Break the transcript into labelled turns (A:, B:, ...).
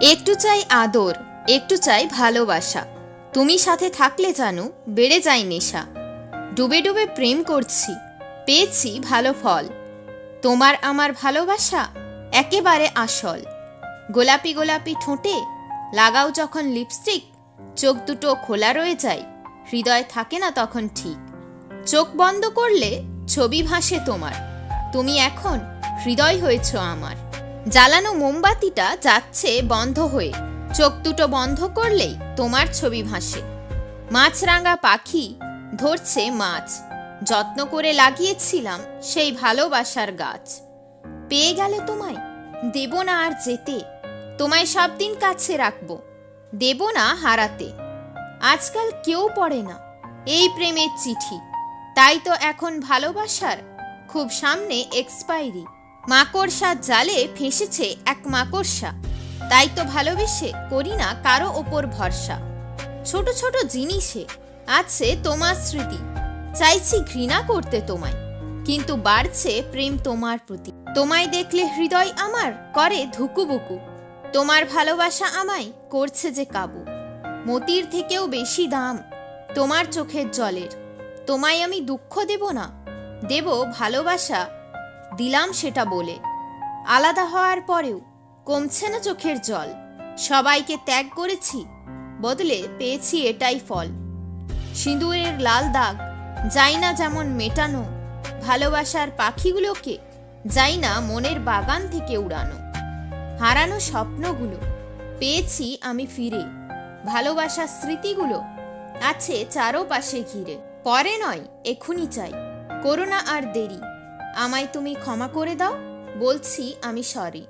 A: একটু চাই আদর, একটু চাই ভালোবাসা। তুমি সাথে থাকলে জানো, বেড়ে যায় নেশা। ডুবে ডুবে প্রেম করছি, পেয়েছি ভালো ফল। তোমার আমার ভালোবাসা একেবারে আসল। গোলাপি গোলাপি ঠোঁটে লাগাও যখন লিপস্টিক চোখ দুটো খোলা রয়ে যায়, হৃদয় থাকে না তখন ঠিক। চোখ বন্ধ করলে ছবি ভাসে তোমার। তুমি এখন হৃদয় হয়েছ আমার। জ্বালানো মোমবাতিটা যাচ্ছে বন্ধ হয়ে। চোখ দুটো বন্ধ করলেই তোমার ছবি ভাসে। মাছরাঙা পাখি ধরছে মাছ। যত্ন করে লাগিয়েছিলাম সেই ভালোবাসার গাছ। পেয়ে গেলে তোমায়। দেব না আর যেতে। তোমায় সব দিন কাছে রাখব। দেব না হারাতে। আজকাল কেউ পড়ে না। এই প্রেমের চিঠি। তাই তো এখন ভালোবাসার খুব সামনে এক্সপায়ারি মাকড়সার জালে ফেঁসেছে এক মাকড়সা। তাই তো ভালোবেসে করি না কারও ওপর ভরসা। ছোট ছোট জিনিসে আছে তোমার স্মৃতি। চাইছি ঘৃণা করতে তোমায়, কিন্তু বাড়ছে প্রেম তোমার প্রতি। তোমায় দেখলে হৃদয় আমার করে ধুকুবুকু। তোমার ভালোবাসা আমায় করছে যে কাবু। মতির থেকেও বেশি দাম তোমার চোখের জলের। তোমায় আমি দুঃখ দেব না, দেব ভালোবাসা দিলাম সেটা বলে। আলাদা হওয়ার পরেও কমছে না চোখের জল। সবাইকে ত্যাগ করেছি, বদলে পেয়েছি এটাই ফল। সিঁদুরের লাল দাগ, যাই না যেমন মেটানো, ভালোবাসার পাখিগুলোকে যাই না মনের বাগান থেকে উড়ানো। হারানো স্বপ্নগুলো, পেয়েছি আমি ফিরে। ভালোবাসার স্মৃতিগুলো আছে চারোপাশে ঘিরে। পরে নয়, এখুনি চাই। করোনা আর দেরি। আমায় তুমি ক্ষমা করে দাও? বলছি আমি সরি